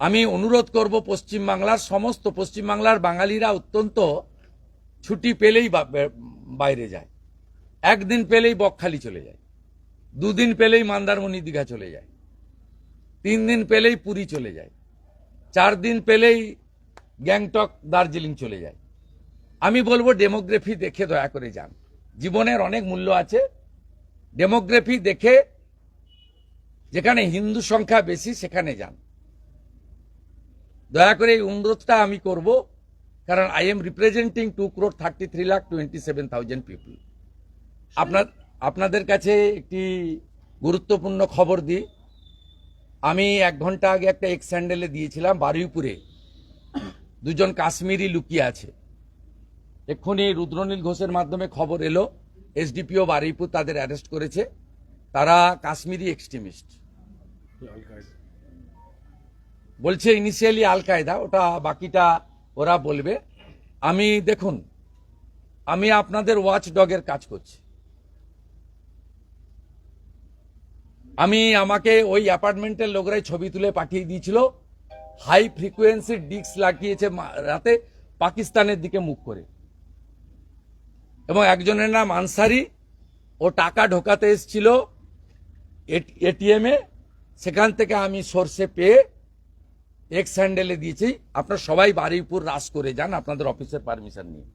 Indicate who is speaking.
Speaker 1: আমি অনুরোধ করব পশ্চিমবাংলার সমস্ত পশ্চিমবাংলার বাঙালিরা অত্যন্ত ছুটি পেলেই বাইরে যায়। একদিন পেলেই বকখালি চলে যায়। দুদিন পেলেই মন্দারমণি দীঘা চলে যায়। তিন দিন পেলেই পুরী চলে যায়। চার দিন পেলেই গ্যাংটক, দার্জিলিং চলে যায়। আমি বলব ডেমোগ্রাফি দেখে দয়া করে যান। জীবনের অনেক মূল্য আছে। ডেমোগ্রাফি দেখে যেখানে হিন্দু সংখ্যা বেশি, সেখানে যান। দয়া করে এই অনুরোধটা আমি করব কারণ I am representing two crore thirty three lakh twenty seven thousand people আপনার আপনাদের কাছে একটি গুরুত্বপূর্ণ খবর দিই। আমি এক ঘণ্টা আগে একটা এক্স স্যান্ডেলে দিয়েছিলাম বারুইপুরে। দুজন কাশ্মীরি লুকিয়ে আছে। এক্ষুনি রুদ্রনীল ঘোষের মাধ্যমে খবর এলো এসডিপিও বারুইপুর তাদের অ্যারেস্ট করেছে। তারা কাশ্মীরি এক্সট্রিমিস্ট বলছে ইনিশিয়ালি আল কায়দা ওটা বাকিটা ওরা বলবে। আমি, দেখুন, আমি আপনাদের ওয়াচ ডগের কাজ করছি। আমি আমাকে ওই অ্যাপার্টমেন্টের লোকরাই ছবি তুলে পাঠিয়ে দিয়েছিল। হাই ফ্রিকোয়েন্সি ডিস্ক লাগিয়েছে রাতে পাকিস্তানের দিকে মুখ করে। এবং একজনের নাম আনসারি। ও টাকা ঢোকাতে এসেছিল এটিএম এ সেখান থেকে আমি সর্ষে পেয়ে এক্স হ্যান্ডেলে দিয়েছি। আপনারা সবাই বারুইপুর রাস করে যান আপনাদের অফিসের পারমিশন নিয়ে।